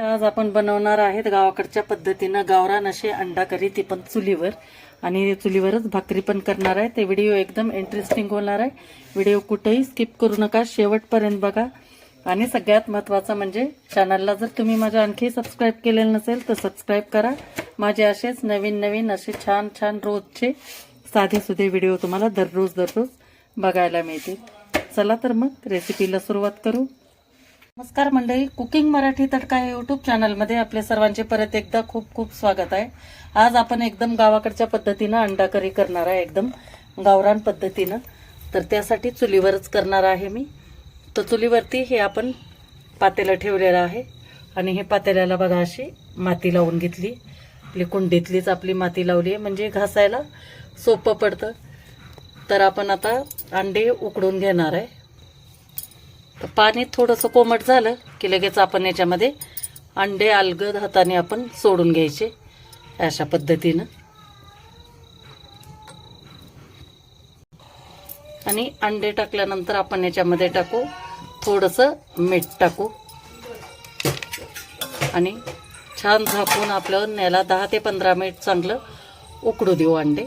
आज आपण बनवणार आहेत गावाकडच्या पद्धतीनं गावरान असे अंडा करी ती पण चुलीवर. आणि चुलीवरच भाकरी पण करणार आहे. ते व्हिडिओ एकदम इंटरेस्टिंग होणार आहे. व्हिडिओ कुठेही स्किप करू नका. शेवटपर्यंत बघा. आणि सगळ्यात महत्त्वाचं म्हणजे चॅनलला जर तुम्ही माझ्या आणखी सबस्क्राईब केलेलं नसेल तर सबस्क्राईब करा. माझे असेच नवीन नवीन असे छान छान रोजचे साधे सुधे व्हिडिओ तुम्हाला दररोज दररोज बघायला मिळतील. चला तर मग रेसिपीला सुरुवात करू. नमस्कार मंडळी कुकिंग मराठी तडका या यूट्यूब चॅनलमध्ये आपल्या सर्वांचे परत एकदा खूप खूप स्वागत आहे. आज आपण एकदम गावाकडच्या पद्धतीनं अंडा करी करणार आहे एकदम गावरान पद्धतीनं. तर त्यासाठी चुलीवरच करणार आहे मी. तर चुलीवरती हे आपण पातेलं ठेवलेलं आहे आणि हे पातेल्याला बघा अशी माती लावून घेतली. आपली कुंडीतलीच आपली माती लावली आहे म्हणजे घासायला सोपं पडतं. तर आपण आता अंडे उकडून घेणार आहे. तर पाणी थोडंसं कोमट झालं की लगेच आपण याच्यामध्ये अंडे अलगद हाताने आपण सोडून घ्यायचे अशा पद्धतीनं. आणि अंडे टाकल्यानंतर आपण याच्यामध्ये टाकू थोडंसं मीठ टाकू. आणि छान झाकून आपलं न्यायला दहा ते पंधरा मिनिट चांगलं उकडू देऊ अंडे.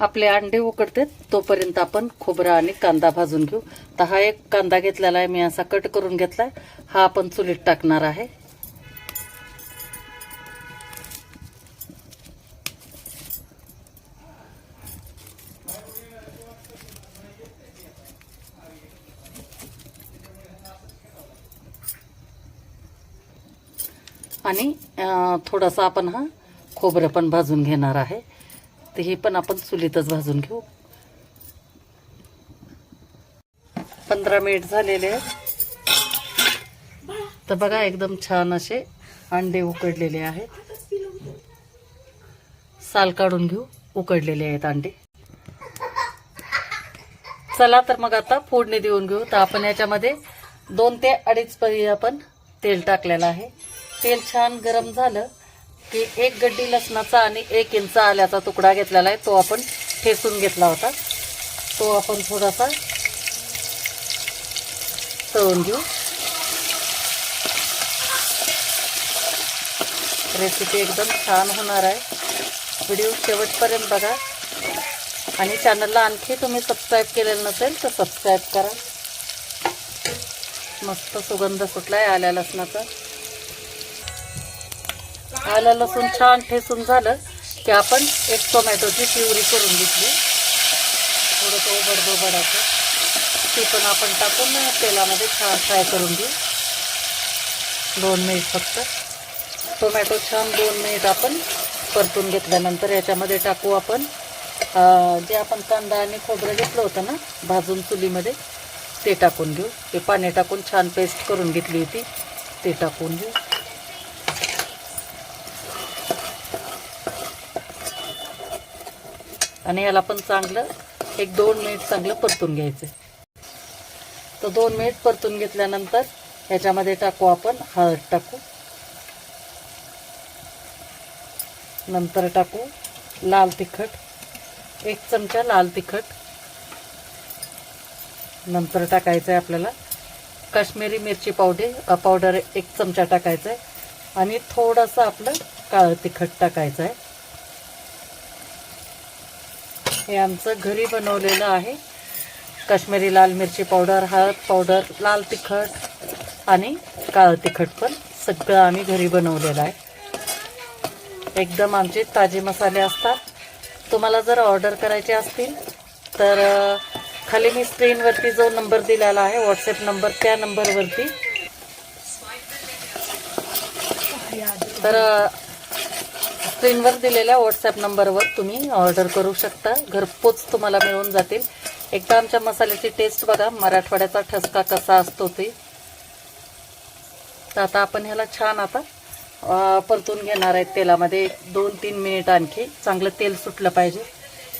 आपले अंडे उकडतात तोपर्यंत आपण खोबरं आणि कांदा भाजून घेऊ. तर हा एक कांदा घेतलेला आहे मी असा कट करून घेतला हा आपण चुलीत टाकणार आहे. आणि थोडासा आपण हा खोबरं पण भाजून घेणार आहे. तर हे पण आपण चुलीतच भाजून घेऊ. पंधरा मिनिट झालेले आहेत. तर बघा एकदम छान असे अंडे उकडलेले आहेत. साल काढून घेऊ. उकडलेले आहेत अंडे. चला तर मग आता फोडणी देऊन घेऊ. तर आपण याच्यामध्ये दोन ते अडीच परी आपण तेल टाकलेलं आहे. तेल छान गरम झालं. की एक गड्डी लसणाचा आणि एक इंच आल्याचा तुकडा घेतलेला आहे तो आपण ठेसून घेतला होता. तो आपण थोडासा तळून घेऊ. रेसिपी एकदम छान होणार आहे. व्हिडिओ शेवटपर्यंत बघा. आणि चॅनलला आणखी तुम्ही सबस्क्राईब केलेलं नसेल तर सबस्क्राईब करा. मस्त सुगंध सुटलाय आल्या लसणाचा. आलं लसूण छान ठेसून झालं की आपण एक टोमॅटोची प्युरी करून घेतली. थोडंसं उबड दोबडाचं ती पण आपण टाकून तेलामध्ये छान फ्राय करून घेऊ. दोन मिनिट फक्त. टोमॅटो छान दोन मिनिट आपण परतून घेतल्यानंतर याच्यामध्ये टाकू आपण जे आपण कांदा आणि खोबरं घेतलं होतं ना भाजून चुलीमध्ये ते टाकून घेऊ. ते पाणी टाकून छान पेस्ट करून घेतली होती ते टाकून घेऊ. आणि याला पण चांगलं एक दोन मिनिट चांगलं परतून घ्यायचं. तर दोन मिनिट परतून घेतल्यानंतर ह्याच्यामध्ये टाकू आपण हळद टाकू. नंतर टाकू लाल तिखट. एक चमचा लाल तिखट. नंतर टाकायचं आहे आपल्याला काश्मीरी मिरची पावडर पावडर एक चमचा टाकायचा आहे. आणि थोडंसं आपलं काळं तिखट टाकायचं आहे. हे आमचं घरी बनवलेलं आहे. काश्मीरी लाल मिरची पावडर हळद पावडर लाल तिखट आणि काळं तिखट पण सगळं आम्ही घरी बनवलेलं आहे. एकदम आमचे ताजे मसाले असतात. तुम्हाला जर ऑर्डर करायचे असतील तर खाली मी स्क्रीनवरती जो नंबर दिलेला आहे व्हॉट्सअप नंबर त्या नंबरवरती. तर स्क्रीनवर दिलेल्या व्हॉट्सअप नंबरवर तुम्ही ऑर्डर करू शकता. घरपोच तुम्हाला मिळून जातील. एकदा आमच्या मसाल्याची टेस्ट बघा. मराठवाड्याचा ठसका कसा असतो ते. तर आता आपण ह्याला छान आता परतून घेणार आहेत तेलामध्ये. दोन तीन मिनिट आणखी. चांगलं तेल सुटलं पाहिजे.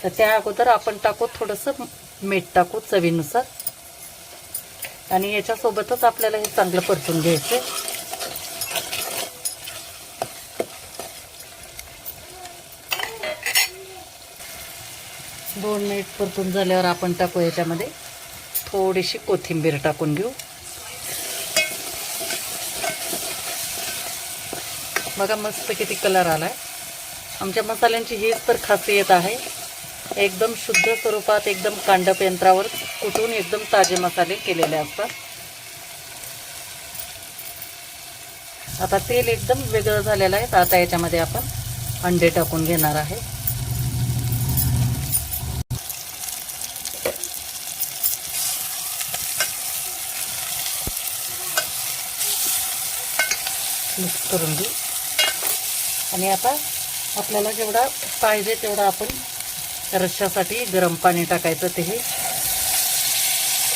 तर त्या अगोदर आपण टाकू थोडंसं मीठ टाकू चवीनुसार. आणि याच्यासोबतच आपल्याला हे चांगलं परतून घ्यायचं दोन मिनिट परतून झाल्यावर आपण टाकू याच्यामध्ये थोडीशी कोथिंबीर टाकून घेऊ. बघा मस्त किती कलर आला आहे आमच्या मसाल्यांची हीच तर खासियत आहे. एकदम शुद्ध स्वरूपात एकदम कांडप यंत्रावर कुटून एकदम ताजे मसाले केलेले असतात. आता तेल एकदम वेगळं झालेलं आहे. आता याच्यामध्ये आपण अंडे टाकून घेणार आहे. मिक्स करून घेऊ. आणि आता आपल्याला जेवढा पाहिजे तेवढा आपण रश्श्यासाठी गरम पाणी टाकायचं ते हे.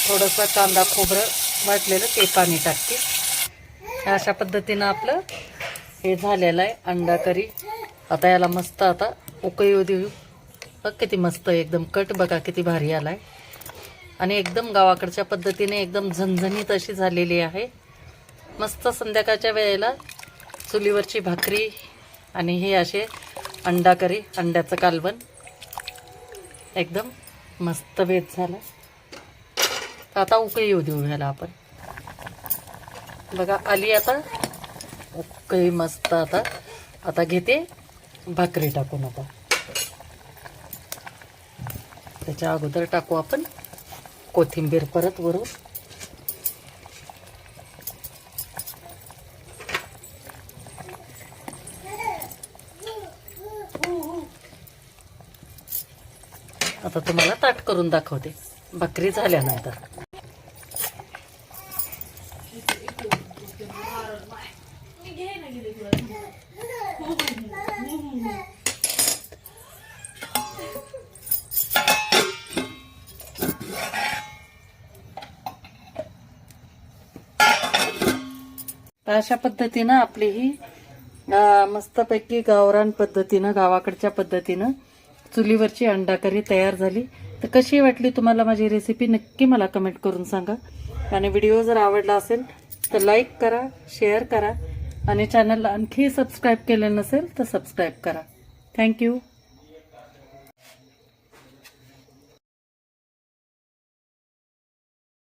थोडंसं कांदा खोबरं वाटलेलं ते पाणी टाकते. अशा पद्धतीनं आपलं हे झालेलं आहे अंडा करी. आता याला मस्त आता उकळी देऊ. बघ किती मस्त एकदम कट बघा किती भारी आला आहे आणि एकदम गावाकडच्या पद्धतीने एकदम झणझणीत अशी झालेली आहे. मस्त संध्याकाळच्या वेळेला चुलीवरची भाकरी आणि हे असे अंडा करी अंड्याचं कालवण. एकदम मस्त वेध झाला. तर आता उकळी येऊ देऊ घ्यायला आपण. बघा आली आता. उकळी मस्त आता. आता घेते भाकरी टाकून आता. त्याच्या अगोदर टाकू आपण कोथिंबीर परत वरून. आता तुम्हाला ताट करून दाखवते. भाकरी झाल्यानंतर. अशा पद्धतीनं आपली ही मस्तपैकी गावरान पद्धतीनं गावाकडच्या पद्धतीनं चुलीवरची अंडा करी तयार झाली. तर कशी वाटली तुम्हाला माझी रेसिपी नक्की मला कमेंट करून सांगा. आणि व्हिडिओ जर आवडला असेल तर लाईक करा शेअर करा. आणि चॅनलला आणखी सबस्क्राईब केलं नसेल तर सबस्क्राईब करा. थँक्यू